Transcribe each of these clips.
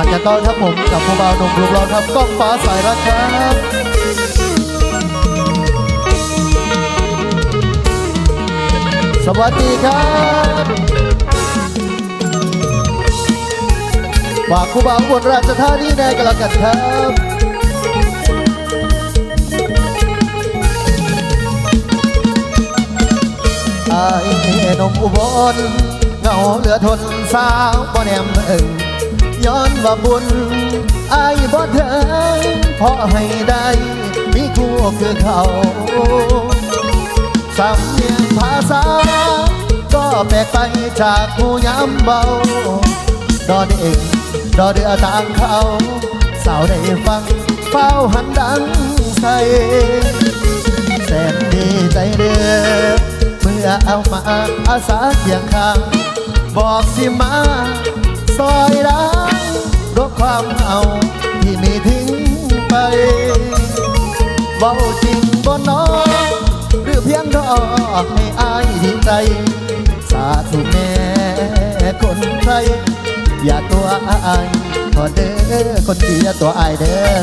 านกันต่อครับผมกับผู้บ่าวหนุ่มรูปหล่อครับก้องฟ้าสายรักครับสวัสดีครับฝากผู้บ่าวบนราชธานีแน่กันละกันครับไอายหนมอุบลเหงาเหลือทนสาวบ่แนมเอิง ย้อนว่าบุญอายบ่เถิงเพราะให้ได้ มีคู่คือเขาสำเนียงภาษา ก็แปลกไปจากผู้ย้ำเบาดอเด็กดอเดือต่างเขาสาวได้ฟังเฝ้าหันดังใส่แสนดีใจเด้อเมื่อเอามาอาสาเคียงข้างบอกสิมา ซอยรังรบความเอาที่มีทิ้งไปเว้าจริงบ่น้องหรือเพียงดอกให้อายดีใจ สาธุแม่คนไทยอย่าตัวอายขอเด้อคนดีอย่าตัวอายเด้อ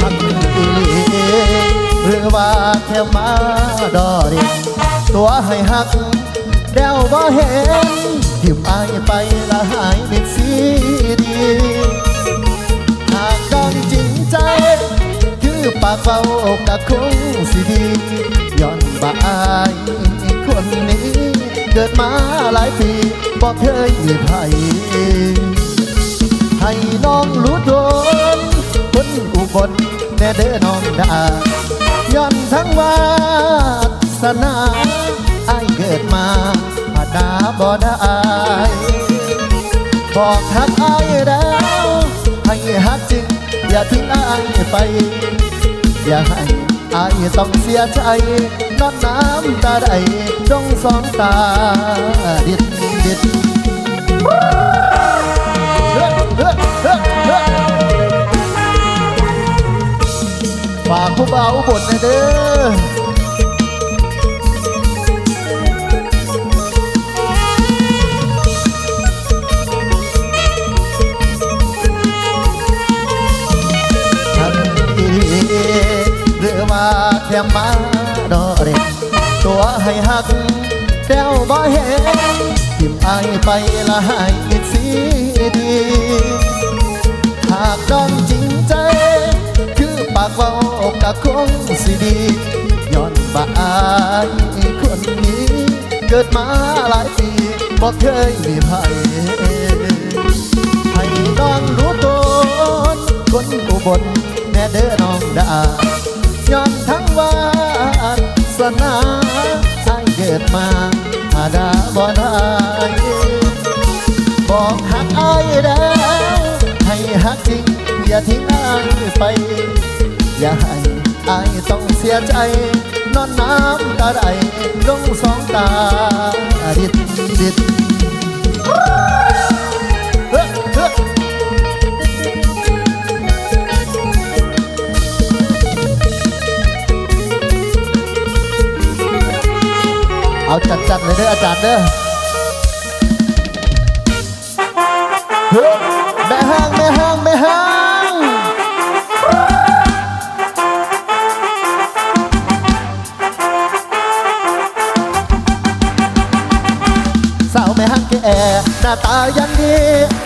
ทักอีหรือว่าแค่มาดอริตัวให้หักเดวบ่เห็น ทิมอายไปละหายเป็นสีดีหากต้องจริงใจ คือปากเบากะคงสิดีย้อนบ่อายคนนี้ เกิดมาหลายปีบ่เคยมีไผให้น้องรู้ทนคนอุบลแน่เด้อน้องดาย้อนทั้งวาสนาไอเกิดมา ผาดาบ่ได้บอกหักอายแล้วให้หักจริง อย่าทิ้งอายไป อย่าให้อายต้องเสียใจนอนน้ำตาใดจงสองตาดิดดิดฝากผู้เบาวอุบทนะเด้อ ว่าแค่มาดอเร็ตัวให้หักแต้วบ่เห็นทิมอายไปละหายอีกสีดี หากน้องจริงใจ คือปากเว้ากะคงสิดีย้อนบ่อายคนนี้ เกิดมาหลายปีบ่เคยมีไผให้น้องรู้ตนคนอุบลแน่เด้อน้องดา ย้อนทั้งวาสนาอายเกิดมาหาดาบ่ได้บอกหักอายแล้วให้หักจริง อย่าทิ้งอายไป อย่าให้อายต้องเสียใจ นอนน้ำตาไหลลงสองตาดิดดิด เอาจัดๆเลยเด้ออาจารย์เด้อเฮ้ยแม่ห้างแม่ห้างแม่ห้างสาวแม่ห้างแก่หน้าตายังดี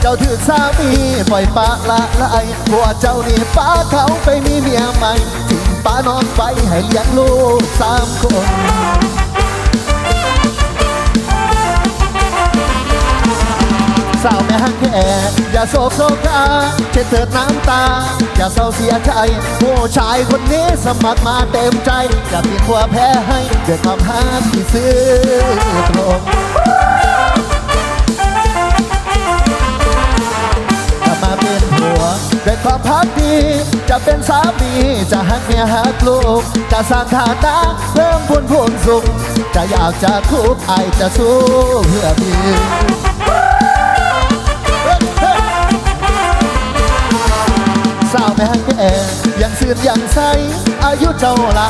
เจ้าถือสามีปล่อยปลาละลายผัวเจ้านี่ป้าเขาไปมีเมียใหม่ทิ้งป้านอนไปให้เลี้ยงลูกสามคน สาวแม่ฮักแค่อย่าโศกโศกาเช็ดเถิดน้ำตา อย่าเศร้าเสียใจผู้ชายคนนี้สมัครมาเต็มใจอย่าเพียงขัวแพ้ให้เกิดความฮักที่ซื่อตรงถ้ามาเป็นผัวด้วยความพักดีจะเป็นสามีจะหักเมียหักลูก จะสร้างฐานะเพิ่มพูนพูนสุข จะอยากจะทุกข์ไอจะสู้เพื่อพี่ สาวแม่งแอยังซื่อยังใสอายุเจ้าไร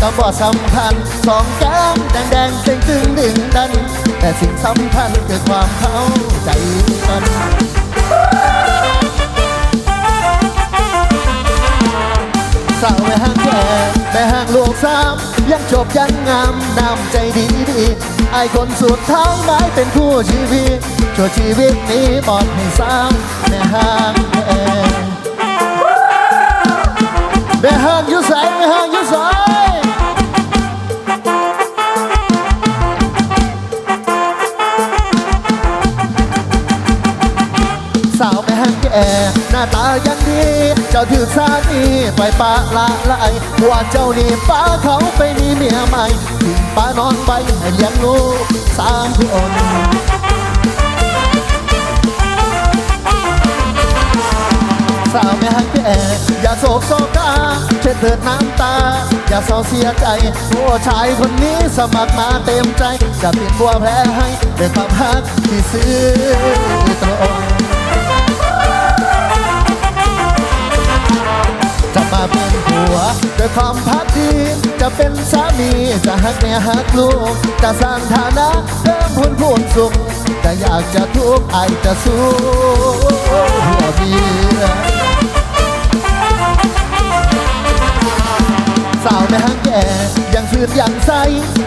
ก็บ่สำคัญสองแก้มแดงแดงเซ็งตึงดึงดัน แต่สิ่งสำคัญคือความเข้าใจกันสาวแม่ห้างแก่แม่ห้างลูกสามยังจบยังงามนำใจดีดีไอคนสุดท้ายไมาเป็นคู่ชีวิตชั่วชีวิตนี้บอดให้สาวแม่ห้างแก่ แม่ห้างอยุ่ใสแม่ห้างอยุ่ใสสาวแม่ห้งแก่หน้าตายังดี เจ้าถือสานีไปล่อยปาละลายหัวเจ้านี่ป้าเขาไปมีเมียใหม่ป้านอนไปให้เลี้ยงลูกสามคน สาวแม่ฮักแก่อย่าโศกโศกาเช็ดเถิดน้ำตา อย่าเศร้าเสียใจผู้ชายคนนี้สมัครมาเต็มใจ จะปิดบัวแผลให้ด้วยความฮักที่ซื้อตรงจะมาเป็นผัวด้วยความพักดีจะเป็นสามีจะหักเมียหักลูกจะสร้างฐานะเพิ่มพูนพูนสุขจะอยากจะทุกข์ไอจะสู้หัวเมีย สาวแม่หักแก่ยังฟืนยังใส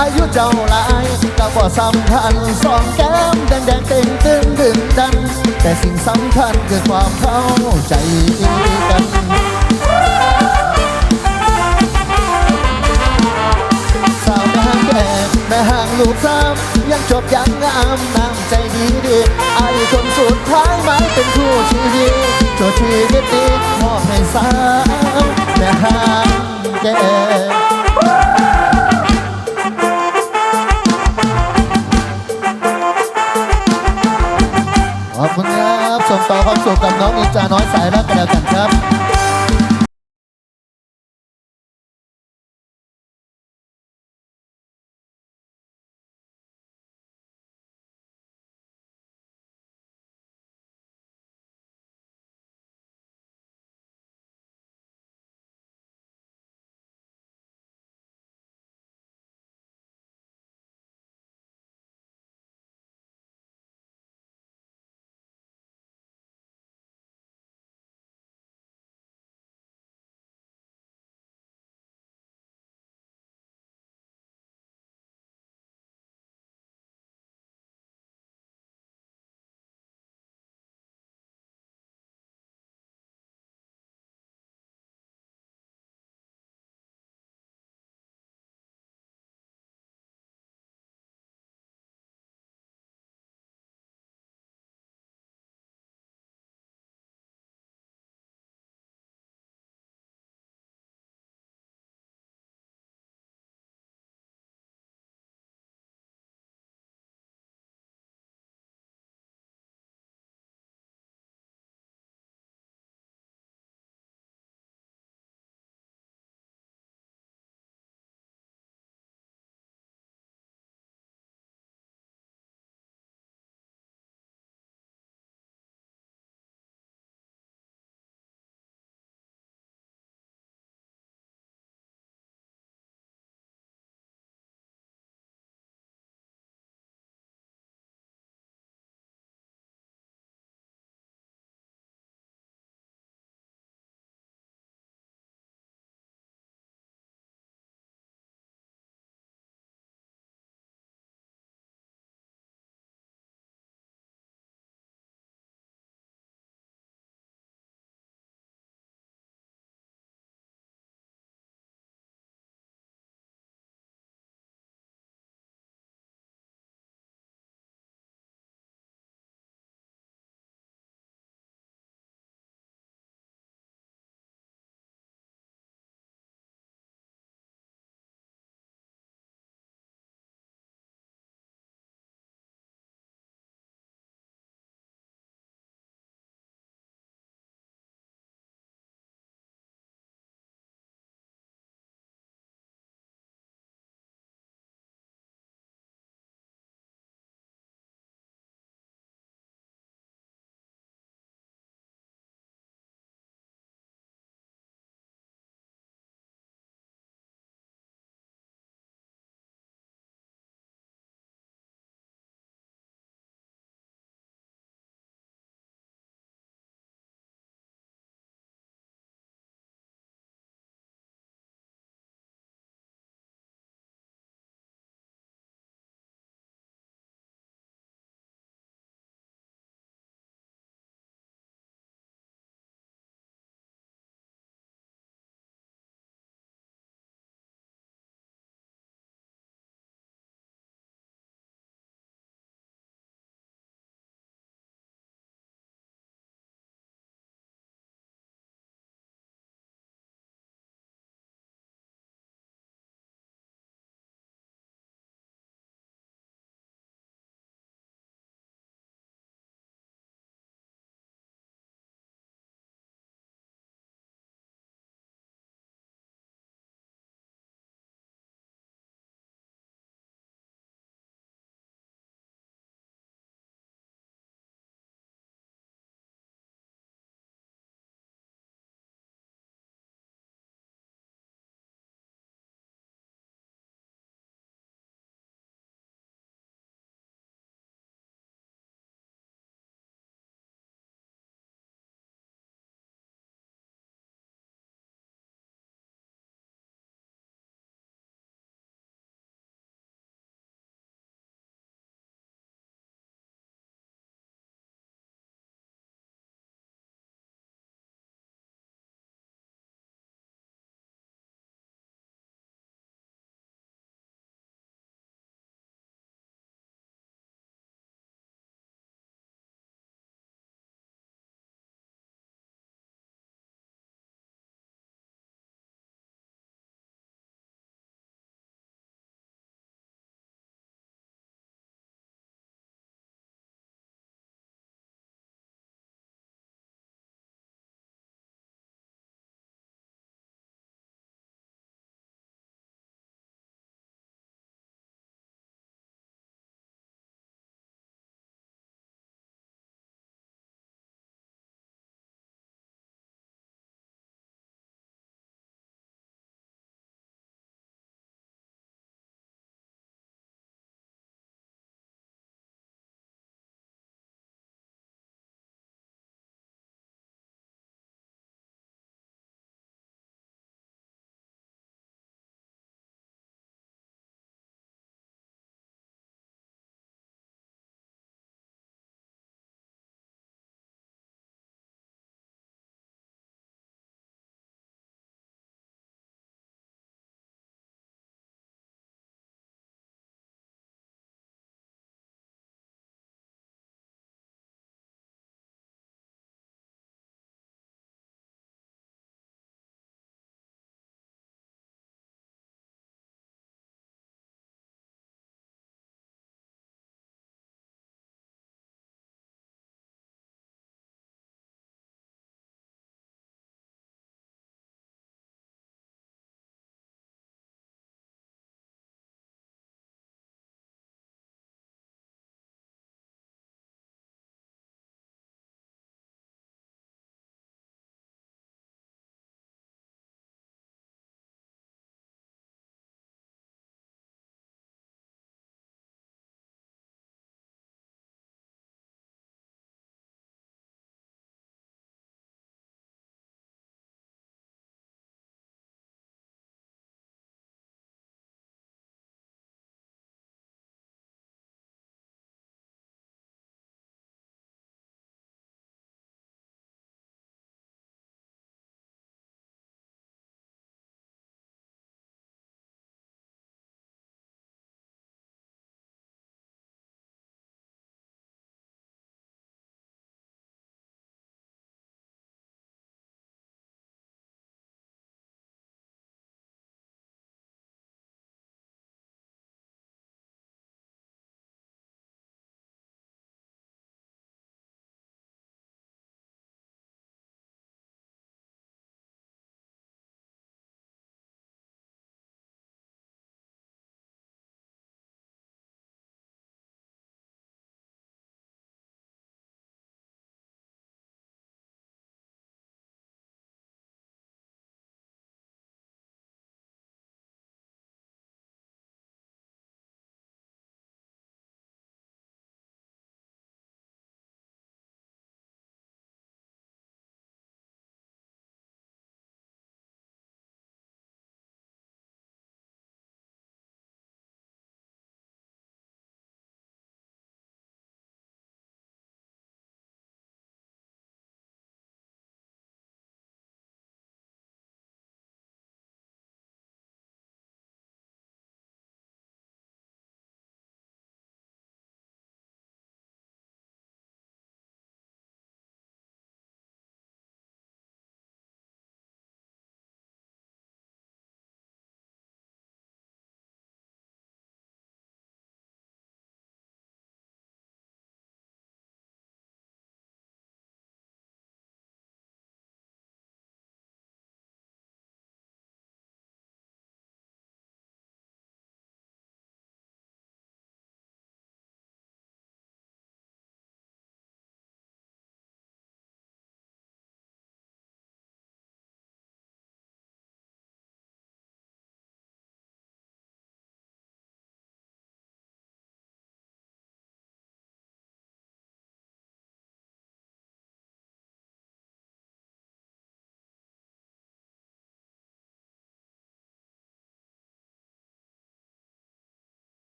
อายุเจ้าหลายก็บ่สำคัญสองแก้มแดงแดงเต่งตึงดึงดัน แต่สิ่งสำคัญคือความเข้าใจกันสาวแม่ห้างแก่แม่ห้างลูกสามยังจบยังงามน้ำใจดีดีไอ้คนสุดท้ายมาเป็นคู่ชีวิตจทย์ชีวิตนี้มอบให้สาวแม่ห้าง แก่ขอบคุณครับส่งต่อความสุขกับน้องอินจาน้อยสายรักกันแล้วกันครับ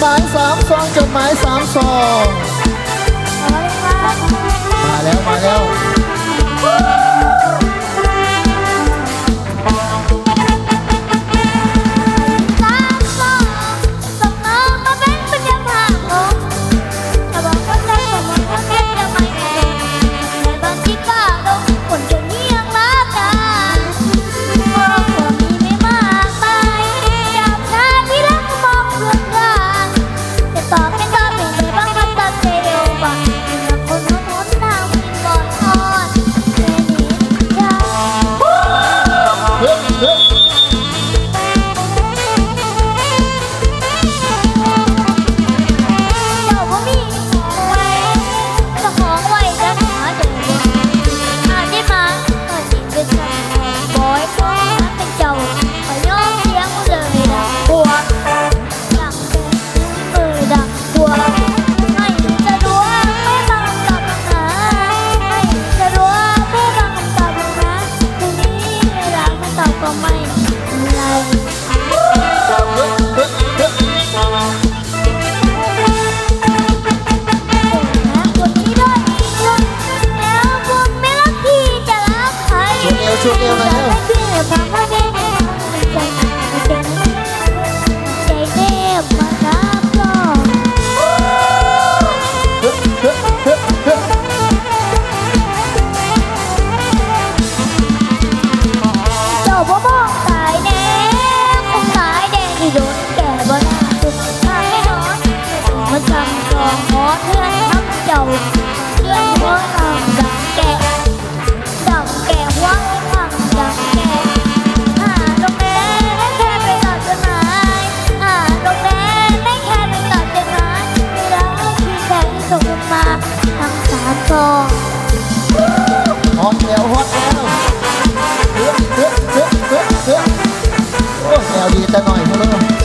สายสามซองจดหมายสามซอง มาแล้วมาแล้ว กองหอมแอวฮอตแอวเสือเสือเสือเสือเสือโอ้แอวดีแต่หน่อยเท่านั้น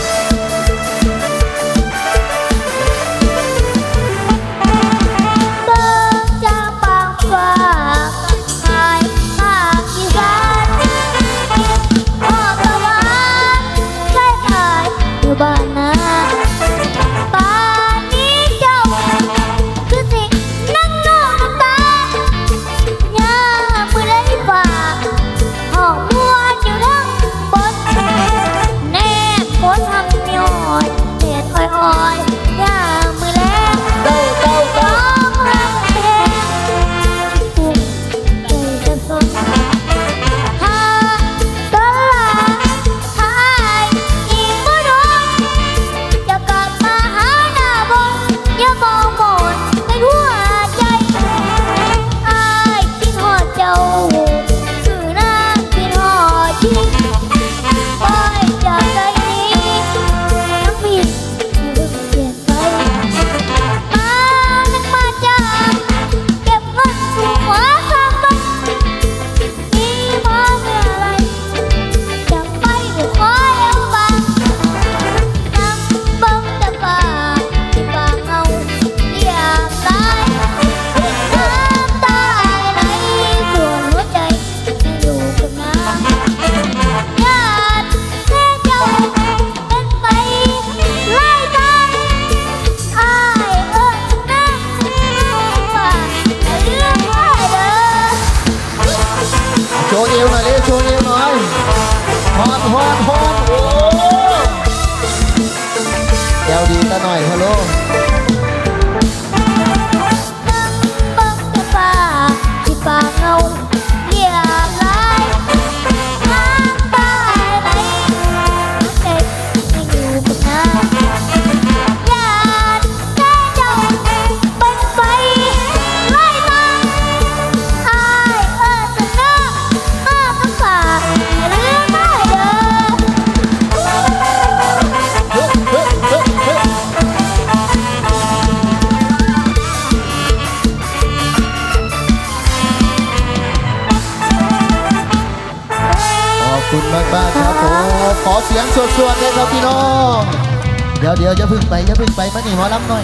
ไปอย่าเพิ่งไปมาหนีหมอลำหน่อย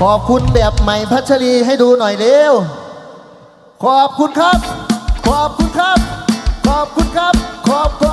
ขอบคุณแบบใหม่พัชรีให้ดูหน่อยเร็ว ขอบคุณครับ ขอบคุณครับ ขอบคุณครับ ขอบคุณ